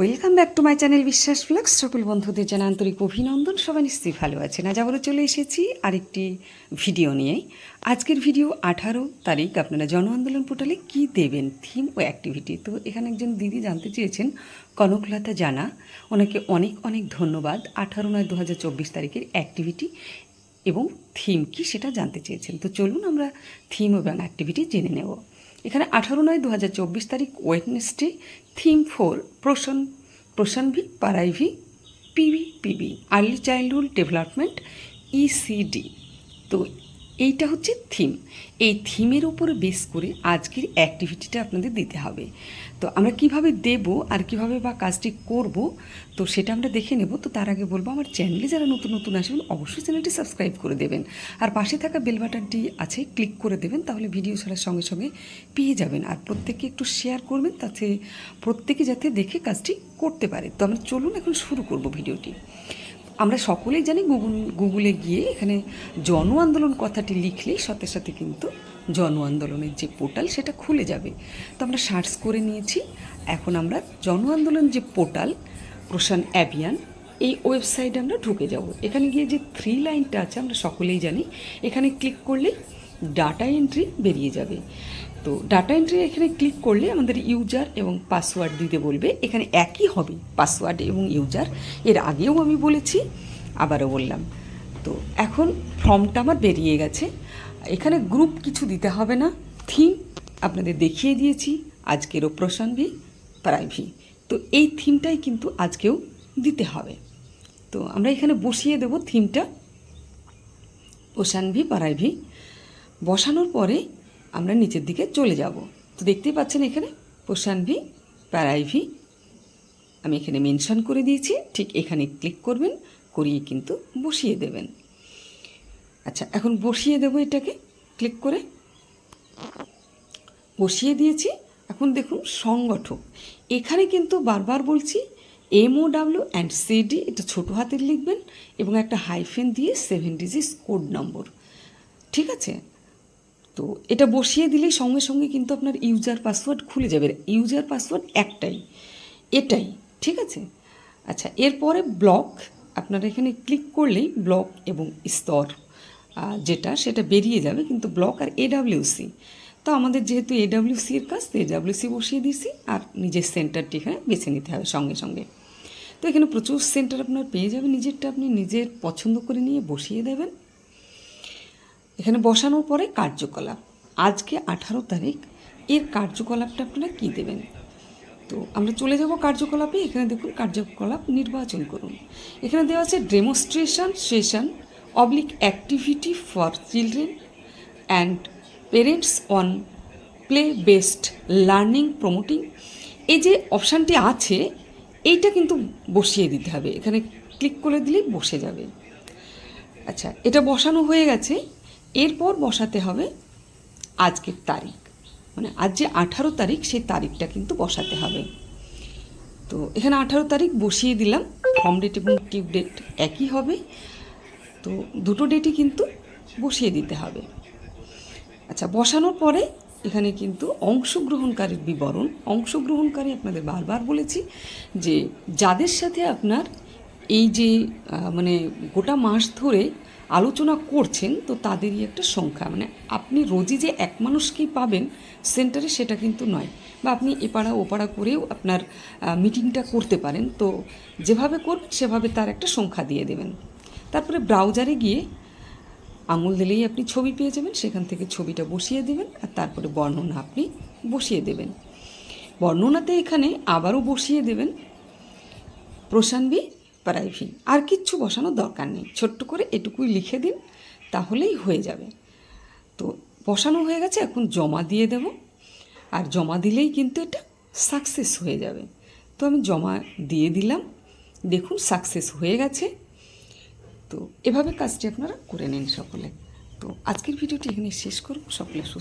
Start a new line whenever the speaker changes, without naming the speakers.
Welcome back to my channel Biswas flux সকল বন্ধুদের জানা আন্তরিক অভিনন্দন। সবাই নিশ্চয়ই ভালো আছেন। আজ আবারও চলে এসেছি আরেকটি ভিডিও নিয়ে। আজকের ভিডিও আঠারো তারিখ। আপনারা জন আন্দোলন পোর্টালে কী দেবেন? থিম ও অ্যাক্টিভিটি তো এখানে একজন দিদি জানতে চেয়েছেন, কনকলতা জানা। ওনাকে অনেক অনেক ধন্যবাদ। আঠারো নয় দু তারিখের অ্যাক্টিভিটি এবং থিম কি সেটা জানতে চেয়েছেন। তো চলুন আমরা থিম এবং অ্যাক্টিভিটি জেনে নেব। এখানে আঠারো নয় দু হাজার চব্বিশ তারিখ ওয়েডনেসডে থিম ফোর প্রসন প্রসনভি, পারাইভি, PB PB early childhood development ECD তো এইটা হচ্ছে থিম এই থিমের উপর বেস করে আজকের অ্যাক্টিভিটিটা আপনাদের দিতে হবে। তো আমরা কীভাবে দেব আর কীভাবে বা কাজটি করব, তো সেটা আমরা দেখে নেব। তো তার আগে বলব, আমার চ্যানেলে যারা নতুন নতুন আসবেন, অবশ্যই চ্যানেলটি সাবস্ক্রাইব করে দেবেন। আর পাশে থাকা বেল বাটনটি আছে ক্লিক করে দেবেন, তাহলে ভিডিও ছাড়ার সঙ্গে সঙ্গে পেয়ে যাবেন। আর প্রত্যেককে একটু শেয়ার করবেন, তাতে প্রত্যেকে যাতে দেখে কাজটি করতে পারে। তো আমরা চলুন এখন শুরু করব ভিডিওটি আমরা সকলেই জানি গুগল, গুগলে গিয়ে এখানে জন আন্দোলন কথাটি লিখলেই সাথে সাথে কিন্তু জন আন্দোলনের যে পোর্টাল সেটা খুলে যাবে। তো আমরা সার্চ করে নিয়েছি। এখন আমরা জন আন্দোলন যে পোর্টাল, প্রশান অ্যাভিয়ান, এই ওয়েবসাইটে আমরা ঢুকে যাব। এখানে গিয়ে যে থ্রি লাইনটা আছে আমরা সকলেই জানি। এখানে ক্লিক করলেই ডাটা এন্ট্রি বেরিয়ে যাবে। তো ডাটা এন্ট্রি এখানে ক্লিক করলে আমাদের ইউজার এবং পাসওয়ার্ড দিতে বলবে। এখানে একই হবে পাসওয়ার্ড এবং ইউজার এর আগেও আমি বলেছি, আবারও বললাম। তো এখন ফর্মটা আমার বেরিয়ে গেছে। এখানে গ্রুপ কিছু দিতে হবে না। থিম আপনাদের দেখিয়ে দিয়েছি। আজকেরও প্রশানভি প্রাইভি তো এই থিমটাই কিন্তু আজকেও দিতে হবে। তো আমরা এখানে বসিয়ে দেব থিমটা প্রশানভি পারাইভি বসানোর পরে আমরা নিচের দিকে চলে যাব। তো দেখতেই পাচ্ছেন এখানে প্রশানভি প্যারাইভি আমি এখানে মেনশন করে দিয়েছি, ঠিক এখানে ক্লিক করবেন, করিয়ে কিন্তু বসিয়ে দেবেন। আচ্ছা এখন বসিয়ে দেবো এটাকে, ক্লিক করে। বসিয়ে দিয়েছি, এখন দেখুন সংগঠক। এখানে কিন্তু বারবার বলছি এমও ডাব্লিউ অ্যান্ড সিডি, এটা ছোটো হাতের লিখবেন, এবং একটা হাইফেন দিয়ে সেভেন ডিজিস কোড নম্বর। ঠিক আছে? তো এটা বসিয়ে দিলেই সঙ্গে সঙ্গে কিন্তু আপনার ইউজার পাসওয়ার্ড খুলে যাবে। ইউজার পাসওয়ার্ড একটাই, এটাই, ঠিক আছে? আচ্ছা এরপরে ব্লক আপনারা এখানে ক্লিক করলেই ব্লক এবং স্তর যেটা, সেটা বেরিয়ে যাবে, কিন্তু ব্লক আর এডাব্লিউসি তো আমাদের যেহেতু এডাব্লিউসি এর কাজ, তো এডাব্লিউসি বসিয়ে দিয়েছি, আর নিজের সেন্টারটি এখানে বেছে নিতে হবে সঙ্গে সঙ্গে। তো এখানে প্রচুর সেন্টার আপনার পেয়ে যাবে নিজেরটা আপনি নিজের পছন্দ করে নিয়ে বসিয়ে দেবেন। এখানে বসানোর পরে কার্যকলাপ। আজকে আঠারো তারিখ। এর কার্যকলাপটা আপনারা কী দেবেন? তো আমরা চলে যাব কার্যকলাপে। এখানে দেখুন কার্যকলাপ নির্বাচন করুন। এখানে দেওয়া আছে demonstration session oblique activity for children and parents on play based learning promoting এই যে অপশানটি আছে, এইটা কিন্তু বসিয়ে দিতে হবে। এখানে ক্লিক করে দিলেই বসে যাবে। আচ্ছা এটা বসানো হয়ে গেছে। এরপর বসাতে হবে আজকের তারিখ। মানে আজ যে আঠারো তারিখ, সেই তারিখটা কিন্তু বসাতে হবে। তো এখানে আঠারো তারিখ বসিয়ে দিলাম। ফর্ম ডেট এবং টিউব ডেট একই হবে। তো দুটো ডেটই কিন্তু বসিয়ে দিতে হবে। আচ্ছা বসানোর পরে এখানে কিন্তু অংশগ্রহণকারীর বিবরণ। অংশগ্রহণকারী আপনাদের বারবার বলেছি যে যাদের সাথে আপনার এই যে মানে গোটা মাস ধরে আলোচনা করছেন, তো তাদেরই একটা সংখ্যা। মানে আপনি রোজই যে এক মানুষকেই পাবেন সেন্টারে সেটা কিন্তু নয়। বা আপনি এপাড়া ওপাড়া করেও আপনার মিটিংটা করতে পারেন। তো যেভাবে করবেন, সেভাবে তার একটা সংখ্যা দিয়ে দেবেন। তারপরে ব্রাউজারে গিয়ে আঙুল দিলেই আপনি ছবি পেয়ে যাবেন, সেখান থেকে ছবিটা বসিয়ে দেবেন, আর তারপরে বর্ণনা আপনি বসিয়ে দেবেন। বর্ণনাতে এখানে আবারও বসিয়ে দেবেন প্রশানবি প্রাইভি আর কিচ্ছু বসানোর দরকার নেই। ছোট্ট করে এটুকুই লিখে দিন, তাহলেই হয়ে যাবে। তো বসানো হয়ে গেছে, এখন জমা দিয়ে দেব। আর জমা দিলেই কিন্তু এটা সাকসেস হয়ে যাবে। তো আমি জমা দিয়ে দিলাম। দেখুন, সাকসেস হয়ে গেছে। তো এভাবে কাজটি আপনারা করে নিন সকলে। তো আজকের ভিডিওটি এখানে শেষ করব। সকলে